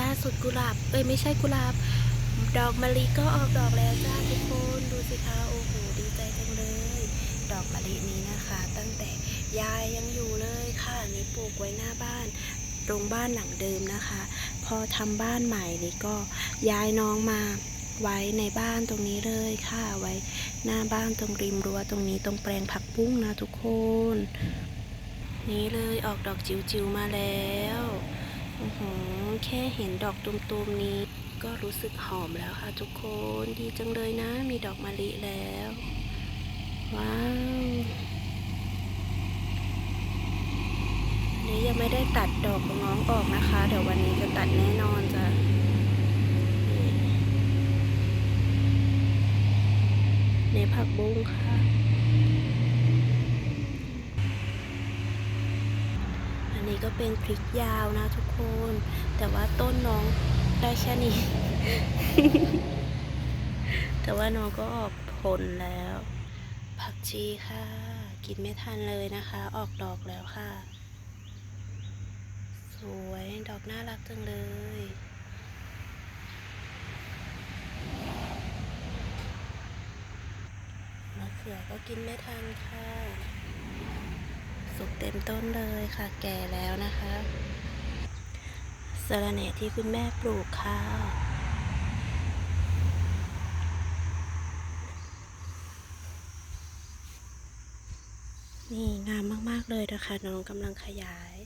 ล่าสุดกุหลาบ เอ้ยไม่ใช่กุหลาบ ดอกมะลิก็ออกดอกแล้วจ้าทุกคน ดูสิคะโอ้โหดีใจจังเลย ดอกมะลินี้นะคะ ตั้งแต่ยายยังอยู่เลยค่ะนี่ปลูกไว้หน้าบ้านตรงบ้านหลังเดิมนะคะ พอทำบ้านใหม่นี่ก็ย้ายน้องมาไว้ในบ้านตรงนี้เลยค่ะ ไว้หน้าบ้านตรงริมรั้วตรงนี้ตรงแปลงผักบุ้งนะทุกคน นี่เลยออกดอกจิ๋วๆมาแล้ว โอ้โหแค่เห็นดอกตุมๆนี้ ก็รู้สึกหอมแล้วค่ะทุกคนดีจังเลยนะ มีดอกมะลิแล้ว ว้าวนี่ยังไม่ได้ตัดดอกของน้องออกนะคะ เดี๋ยววันนี้จะตัดแน่นอนจ้ะนี่นี่ผักบุ้งค่ะ อันนี้ ก็เป็นพริกยาวนะทุกคน แต่ว่าต้นน้องได้แค่นี้ แต่ว่าน้องก็ออกผลแล้ว ผักชีค่ะ กินไม่ทันเลยนะคะ ออกดอกแล้วค่ะ สวยดอกน่ารักจังเลยมะเขือก็กินไม่ทันค่ะ กเต็มต้นเลยค่ะ แก่แล้วนะคะสะระแหน่ที่คุณแม่ปลูกค่ะนี่งามมาก ๆ เลยนะคะ น้องกำลังขยาย